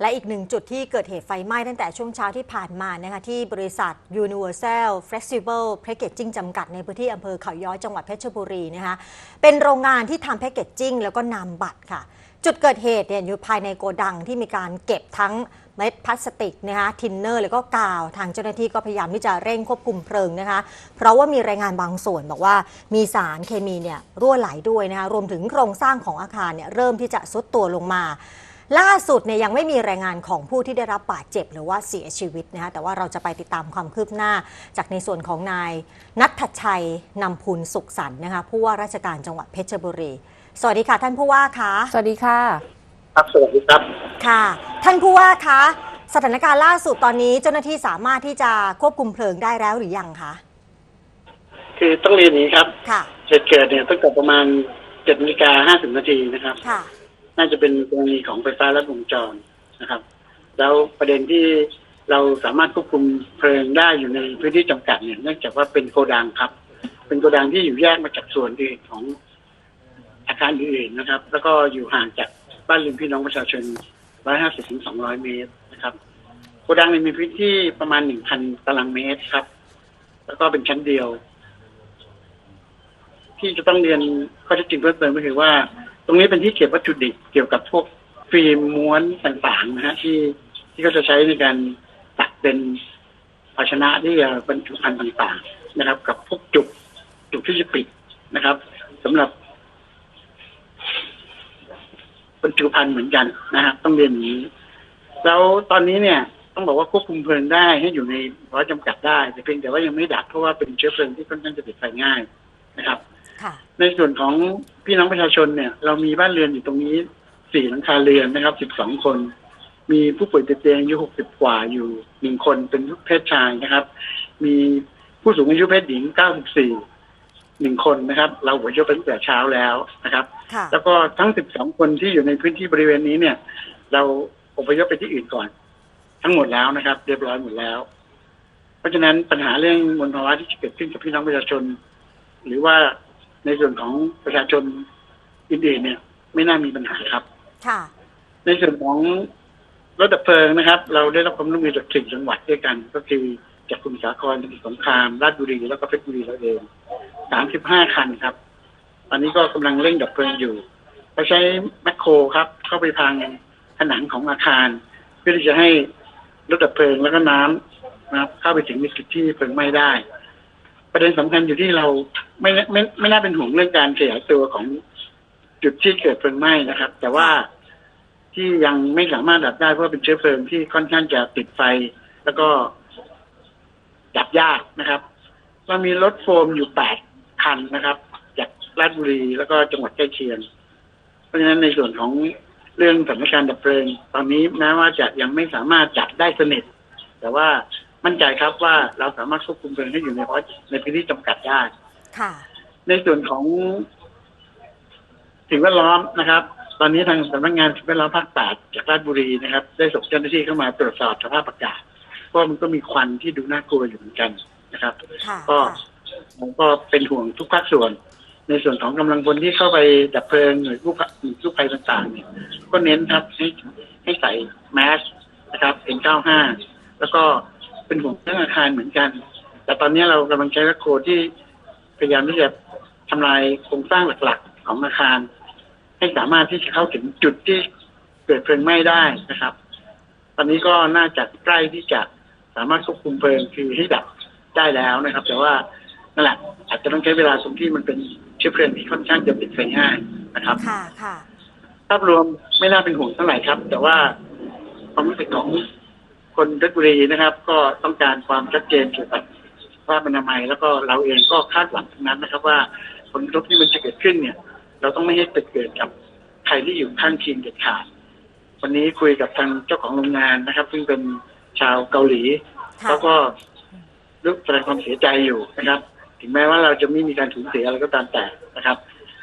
และอีกหนึ่งจุดที่เกิดเหตุไฟไหม้ตั้งแต่ช่วงเช้าที่ผ่านมานะคะที่บริษัท Universal Flexible Packaging จำกัดในพื้นที่อำเภอเขาย้อยจังหวัดเพชรบุรีนะคะเป็นโรงงานที่ทำแพคเกจจิ้งแล้วก็นำบัตรค่ะ จุดเกิดเหตุเนี่ยอยู่ภายในโกดังที่มีการเก็บทั้งเม็ดพลาสติกนะคะทินเนอร์ แล้วก็กาว ทางเจ้าหน้าที่ก็พยายามที่จะเร่งควบคุมเพลิงนะคะ เพราะว่ามีรายงานบางส่วนบอกว่ามีสารเคมีเนี่ยรั่วไหลด้วยนะคะรวมถึงโครงสร้างของอาคารเนี่ยเริ่มที่จะซุดตัวลงมา ล่าสุดเนี่ยยังไม่มีรายงานของผู้ที่ได้รับบาดเจ็บหรือว่าเสียชีวิตนะคะแต่ว่าเราจะไปติดตามความคืบหน้า จากในส่วนของนายนัทชัยนำพูลสุขสันต์นะคะผู้ว่าราชการจังหวัดเพชรบุรี สวัสดีค่ะ ท่านผู้ว่าคะสวัสดีค่ะ ครับสวัสดีครับค่ะ ท่านผู้ว่าคะสถานการณ์ล่าสุดตอนนี้เจ้าหน้าที่สามารถที่จะควบคุมเพลิงได้แล้วหรือยังคะคือต้องเรียนอย่างนี้ครับค่ะ เหตุเกิดเนี่ยตั้งแต่ประมาณเจ็ดนาฬิกาห้าสิบนาทีนะครับ ค่ะ น่าจะเป็นกรณีของไฟฟ้าลัดวงจรนะครับ แล้วประเด็นที่เราสามารถควบคุมเพลิงได้อยู่ในพื้นที่จำกัดเนี่ยเนื่องจากว่าเป็นโกดังครับ เป็นโกดังที่อยู่แยกมาจากส่วนอื่นของอาคารอื่นๆนะครับ แล้วก็อยู่ห่างจากบ้านเรือนพี่น้องประชาชน 150ถึง200 เมตรนะครับ โกดังนี่ยมีพื้นที่ประมาณ 1,000 ตารางเมตรครับ แล้วก็เป็นชั้นเดียว ที่จะต้องเรียนข้อเท็จจริงเพิ่มเติมก็คือว่า ตรงนี้เป็นที่เก็บวัตถุดิบเกี่ยวกับพวกฟิล์มม้วนต่างๆนะฮะที่ที่เขาจะใช้ในการตัดเป็นภาชนะที่จะบรรจุภัณฑ์ต่างๆ นะครับ กับพวกจุกจุกที่จะปิดนะครับสำหรับบรรจุภัณฑ์เหมือนกันนะครับต้องเรียนอย่างนี้ แล้วตอนนี้เนี่ยต้องบอกว่าควบคุมเพลิงได้ให้อยู่ในร้อยจำกัดได้แต่เพียงแต่ว่ายังไม่ดับเพราะว่าเป็นเชื้อเพลิงที่ค่อนข้างจะติดไฟง่ายนะครับ ในส่วนของพี่น้องประชาชนเนี่ย เรามีบ้านเรือนอยู่ตรงนี้สี่หลังคาเรือนนะครับสิบสองคน มีผู้ป่วยติดเตียงอายุหกสิบกว่าอยู่หนึ่งคนเป็นเพศชายนะครับ มีผู้สูงอายุเพศหญิงเก้าสิบสี่หนึ่งคนนะครับ เราหัวเชื้อเป็นตั้งแต่เช้าแล้วนะครับค่ะแล้วก็ทั้ง12คนที่อยู่ในพื้นที่บริเวณนี้เนี่ย เราอพยพไปที่อื่นก่อน ทั้งหมดแล้วนะครับ เรียบร้อยหมดแล้ว เพราะฉะนั้นปัญหาเรื่องมลภาวะที่จะเกิดขึ้นกับพี่น้องประชาชน หรือว่า ในส่วนของประชาชนอื่นๆเนี่ย ไม่น่ามีปัญหาครับ ค่ะในในส่วนของรถดับเพลิงนะครับ เราได้รับความร่วมมือจากสี่จังหวัดด้วยกัน ก็คือจากสมุทรสาครสมุทรสงครามราชบุรีแล้วก็เพชรบุรีเราเองสามสิบห้าคันครับ ตอนนี้ก็กำลังเร่งดับเพลิงอยู่เราใช้แมคโครครับ เข้าไปพังผนังของอาคาร เพื่อที่จะให้รถดับเพลิงแล้วก็น้ำนะครับ เข้าไปถึงในจุดที่เพลิงไหม้ได้ ประเด็นสำคัญอยู่ที่เราไม่ไม่ไม่น่าเป็นห่วงเรื่องการขยายตัวของจุดที่เกิดเพลิงไหม้นะครับ แต่ว่าที่ยังไม่สามารถดับได้เพราะเป็นเชื้อเพลิงที่ค่อนข้างจะติดไฟ แล้วก็ดับยากนะครับเรามีรถโฟมอยู่แปดคันนะครับ จากราชบุรีแล้วก็จังหวัดใกล้เคียง เพราะฉะนั้นในส่วนของเรื่องสถานการณ์ดับเพลิง ตอนนี้แม้ว่าจะยังไม่สามารถจับได้สนิทแต่ว่า มั่นใจครับว่าเราสามารถควบคุมเพลิงให้อยู่ในเพราะในพื้นที่จำกัดได้ค่ะ ในส่วนของสิ่งแวดล้อมนะครับ ตอนนี้ทางสำนักงานสิ่งแวดล้อมภาคแปดจากราชบุรีนะครับ ได้ส่งเจ้าหน้าที่เข้ามาตรวจสอบสภาพอากาศเพราะมันก็มีควันที่ดูน่ากลัวอยู่เหมือนกันนะครับค่ะก็ค่ะผมก็เป็นห่วงทุกภาคส่วน ในส่วนของกำลังพลที่เข้าไปดับเพลิงหน่วยกู้ภัยหน่วยกู้ภัยต่างๆเนี่ยก็เน้นครับให้ให้ใส่แมสนะครับ N95 แล้วก็ เป็นห่วงเรื่องอาคารเหมือนกัน แต่ตอนนี้เรากำลังใช้แมคโครที่พยายามที่จะทำลายโครงสร้างหลักๆ ของอาคาร ให้สามารถที่จะเข้าถึงจุดที่เกิดเพลิงไหม้ได้นะครับ ตอนนี้ก็น่าจะใกล้ที่จะสามารถควบคุมเพลิงคือให้ดับได้แล้วนะครับ แต่ว่านั่นแหละอาจจะต้องใช้เวลาตรงที่มันเป็นเชื้อเพลิงที่ค่อนข้างจะติดไฟง่ายนะครับค่ะค่ะภาพรวมไม่น่าเป็นห่วงเท่าไหร่ครับ แต่ว่าความรู้สึกของ คนเพชรบุรีนะครับ ก็ต้องการความชัดเจนเกี่ยวกับสภาพอนามัยแล้วก็เราเองก็คาดหวังทั้งนั้นนะครับ ว่าผลกระทบที่มันจะเกิดขึ้นเนี่ย เราต้องไม่ให้เกิดกับใครที่อยู่ข้างเคียงเด็ดขาดวันนี้คุยกับทางเจ้าของโรงงานนะครับ ซึ่งเป็นชาวเกาหลีค่ะเขาก็รู้แสดงความเสียใจอยู่นะครับ ถึงแม้ว่าเราจะไม่มีการสูญเสียอะไรก็ตามแต่นะครับ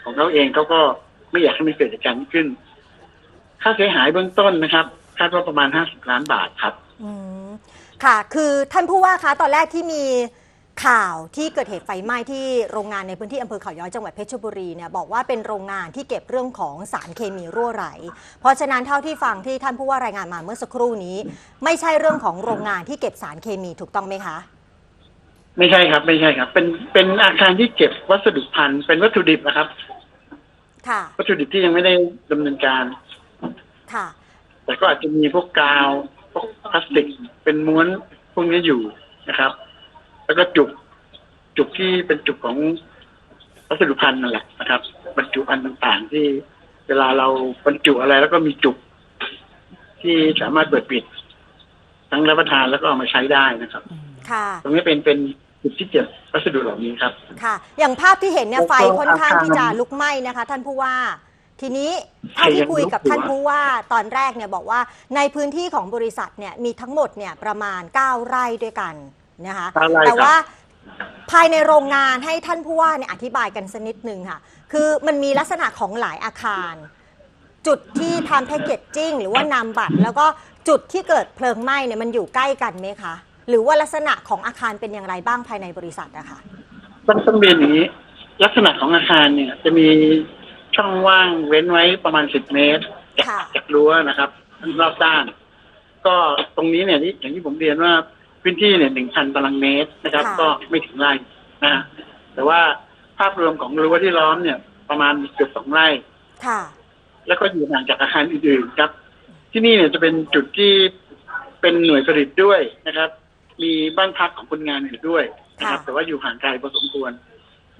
ของเขาเองเขาก็ไม่อยากให้มันเกิดเหตุการณ์นี้ขึ้น ค่าเสียหายเบื้องต้นนะครับ คาดว่าประมาณ50ล้านบาทครับ อืมค่ะ คือท่านผู้ว่าคะตอนแรกที่มีข่าวที่เกิดเหตุไฟไหม้ที่โรงงานในพื้นที่อำเภอเขาย้อยจังหวัดเพชรบุรีเนี่ยบอกว่าเป็นโรงงานที่เก็บเรื่องของสารเคมีรั่วไหล เพราะฉะนั้นเท่าที่ฟังที่ท่านผู้ว่ารายงานมาเมื่อสักครู่นี้ ไม่ใช่เรื่องของโรงงานที่เก็บสารเคมีถูกต้องไหมคะ ไม่ใช่ครับ ไม่ใช่ครับ เป็นเป็นอาคารที่เก็บวัสดุพันธุ์เป็นวัตถุดิบนะครับ ค่ะ วัตถุดิบที่ยังไม่ได้ดำเนินการ ค่ะ แต่ก็อาจจะมีพวกกาว พวกพลาสติกเป็นม้วนพวกนี้อยู่นะครับ แล้วก็จุกจุกที่เป็นจุกของวัสดุพันธุ์นั่นแหละนะครับบรรจุอันต่างๆ ที่เวลาเราบรรจุอะไรแล้วก็มีจุกที่สามารถเปิดปิด ทั้งรับประทานแล้วก็เอามาใช้ได้นะครับ ค่ะ ตรงนี้เป็นเป็นจุดที่เก็บวัสดุเหล่านี้ครับ ค่ะ อย่างภาพที่เห็นเนี่ยแล้วก็ไฟค่อนข้างอาคารที่จะลุกไหม้นะคะ ท่านผู้ว่า ทีนี้เท่าที่คุยกับท่านผู้ว่าตอนแรกเนี่ยบอกว่าในพื้นที่ของบริษัทเนี่ยมีทั้งหมดเนี่ยประมาณ 9 ไร่ด้วยกันนะคะเก้าไร่แต่ครับว่าภายในโรงงานให้ท่านผู้ว่าเนี่ยอธิบายกันสักนิดหนึ่งค่ะ คือมันมีลักษณะของหลายอาคาร จุดที่ทำแพคเกจจิ้งหรือว่านำบัตร แล้วก็จุดที่เกิดเพลิงไหม้เนี่ยมันอยู่ใกล้กันไหมคะ หรือว่าลักษณะของอาคารเป็นอย่างไรบ้างภายในบริษัทนะคะต้องต้องเรียนอย่างนี้ ลักษณะของอาคารเนี่ยจะมี ช่องว่างเว้นไว้ประมาณสิบเมตรจากค่ะ จากรั้วนะครับรอบด้าน ก็ตรงนี้เนี่ยที่อย่างที่ผมเรียนว่าพื้นที่เนี่ยหนึ่งพันตารางเมตรนะครับ ค่ะ ก็ไม่ถึงไร่นะฮะแต่ว่าภาพรวมของรั้วที่ล้อมเนี่ย ประมาณเกือบสองไร่ ค่ะ แล้วก็อยู่ห่างจากอาคารอื่นๆครับ ที่นี่เนี่ยจะเป็นจุดที่เป็นหน่วยผลิตด้วยนะครับ มีบ้านพักของคนงานอยู่ด้วยนะครับ ค่ะ แต่ว่าอยู่ห่างไกลพอสมควร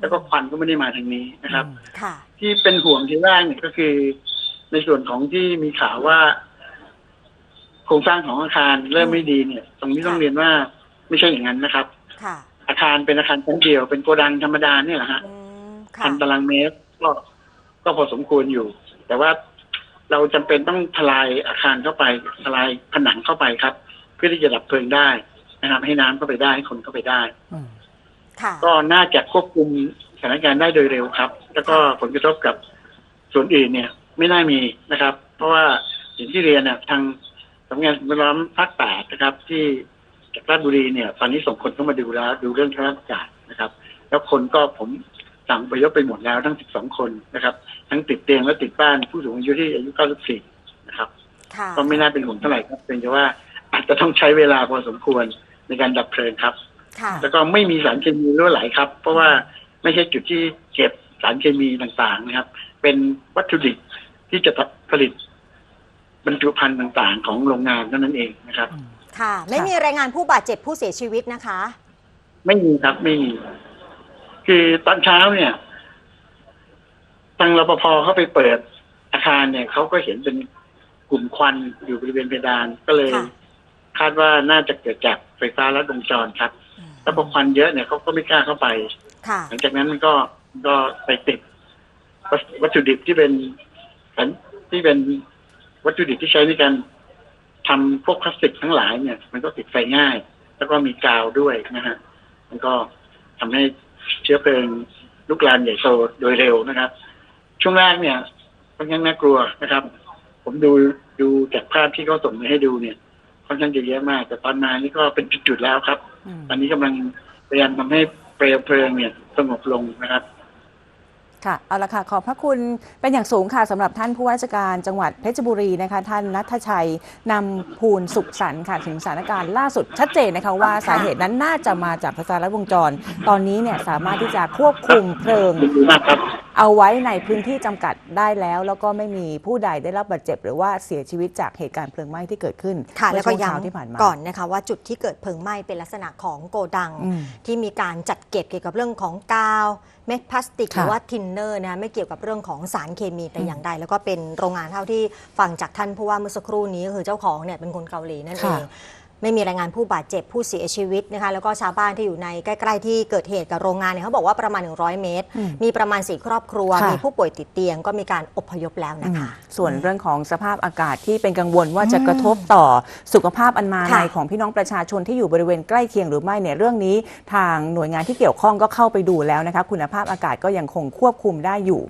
แล้วก็ควันก็ไม่ได้มาทางนี้นะครับค่ะที่เป็นห่วงทีแรกเนี่ยก็คือ ในส่วนของที่มีข่าวว่า โครงสร้างของอาคารเริ่มไม่ดีเนี่ย ตรงนี้ต้องค่ะเรียนว่าไม่ใช่อย่างนั้นนะครับค่ะอาคารเป็นอาคารชั้นเดียวเป็นโกดังธรรมดาเนี่ยแหละฮะอืมค่ะพันตารางเมตรก็ก็พอสมควรอยู่ แต่ว่าเราจำเป็นต้องทลายอาคารเข้าไปทลายผนังเข้าไปครับ เพื่อที่จะดับเพลิงได้นะครับ ให้น้ำเข้าไปได้ให้คนเข้าไปได้ค่ะ ก็น่าจะควบคุมสถานการณ์ได้โดยเร็วครับ แล้วก็ผลกระทบกับส่วนอื่นเนี่ย ไม่น่ามีนะครับ เพราะว่าอย่างที่เรียนเนี่ยทางสำนักงานสิ่งแวดล้อมภาคแปดนะครับ ที่จากราชบุรีเนี่ย ตอนนี้ส่งคนเข้ามาดูแล้ว ดูเรื่องสภาพอากาศนะครับ แล้วคนก็ผมสั่งไปยกไปหมดแล้วทั้ง 12 คนนะครับ ทั้งติดเตียงและติดบ้านผู้สูงอายุที่อายุ 94 นะครับค่ะก็ไม่น่าเป็นห่วงเท่าไหร่ครับเป็นแต่ว่าอาจจะต้องใช้เวลาพอสมควรในการดับเพลิงครับค่ะ แล้วก็ไม่มีสารเคมีรั่วไหลครับ เพราะว่าไม่ใช่จุดที่เก็บสารเคมีต่างๆนะครับ เป็นวัตถุดิบที่จะผลิตบรรจุภัณฑ์ต่างๆ ของโรงงานเท่านั้นเองนะครับ ค่ะ ไม่มีรายงานผู้บาดเจ็บผู้เสียชีวิตนะคะ ไม่มีครับไม่มี คือตอนเช้าเนี่ยทางรปภเข้าไปเปิดอาคารเนี่ยเขาก็เห็นเป็นกลุ่มควันอยู่บริเวณเพดานก็เลยค่ะคาดว่าน่าจะเกิดจากไฟฟ้าลัดวงจรครับ แล้วพอควันเยอะเนี่ยเขาก็ไม่กล้าเข้าไป ค่ะ หลังจากนั้นมันก็ก็ไปติด วัตวัตถุดิบที่เป็นสันที่เป็นวัตถุดิบที่ใช้ในการทำพวกพลาสติกทั้งหลายเนี่ย มันก็ติดไฟง่าย แล้วก็มีกาวด้วยนะฮะ มันก็ทำให้เชื้อเพลิงลุกลามใหญ่โตโดยเร็วนะครับ ช่วงแรกเนี่ยค่อนข้างน่ากลัวนะครับ ผมดูดูจากภาพที่เขาส่งมาให้ดูเนี่ยค่อนข้างจะเยอะมาก แต่ตอนมานี่ก็เป็นจุดๆแล้วครับ ตอนนี้กำลังพยายามทำให้เปลวเพลิงเนี่ยสงบลงนะครับค่ะเอาละค่ะขอบพระคุณเป็นอย่างสูงค่ะสำหรับท่านผู้ว่าราชการจังหวัดเพชรบุรีนะคะ ท่านนัทชัยนำภูลสุขสันต์ค่ะถึงสถานการณ์ล่าสุดชัดเจนนะคะว่าสาเหตุนั้นน่าจะมาจากไฟฟ้าลัดวงจร ตอนนี้เนี่ยสามารถที่จะควบคุมเพลิง ยินดีมากครับเอาไว้ในพื้นที่จำกัดได้แล้ว แล้วก็ไม่มีผู้ใดได้รับบาดเจ็บ หรือว่าเสียชีวิตจากเหตุการณ์เพลิงไหม้ที่เกิดขึ้นค่ะเมื่แล้อวก็ช่วงเช้าที่ผ่านย้ำมาก่อนนะคะว่าจุดที่เกิดเพลิงไหม้เป็นลักษณะของโกดัง อืมที่มีการจัดเก็บเกี่ยวกับเรื่องของกาว เม็ดพลาสติกค่ะหรือว่าทินเนอร์นะไม่เกี่ยวกับเรื่องของสารเคมีแต่อย่างใด แล้วก็เป็นโรงงานเท่าที่ฟังจากท่านผู้ว่าเมื่อสักครู่นี้ก็คือเจ้าของเนี่ยเป็นคนเกาหลีนั่นเอค่ะ ง ไม่มีรายงานผู้บาดเจ็บผู้เสียชีวิตนะคะแล้วก็ชาวบ้านที่อยู่ในใกล้ๆที่เกิดเหตุกับโรงงานเนี่ยเขาบอกว่าประมาณ 100 เมตรอืมมีประมาณสี่ครอบครัว ค่ะ มีผู้ป่วยติดเตียงก็มีการอพยพแล้วนะคะอืมส่วนเรื่องของสภาพอากาศที่เป็นกังวลว่าจะกระทบต่อสุขภาพอันมาค่ะในของพี่น้องประชาชนที่อยู่บริเวณใกล้เคียงหรือไม่เนี่ยเรื่องนี้ทางหน่วยงานที่เกี่ยวข้องก็เข้าไปดูแล้วนะคะ คุณภาพอากาศก็ยังคงควบคุมได้อยู่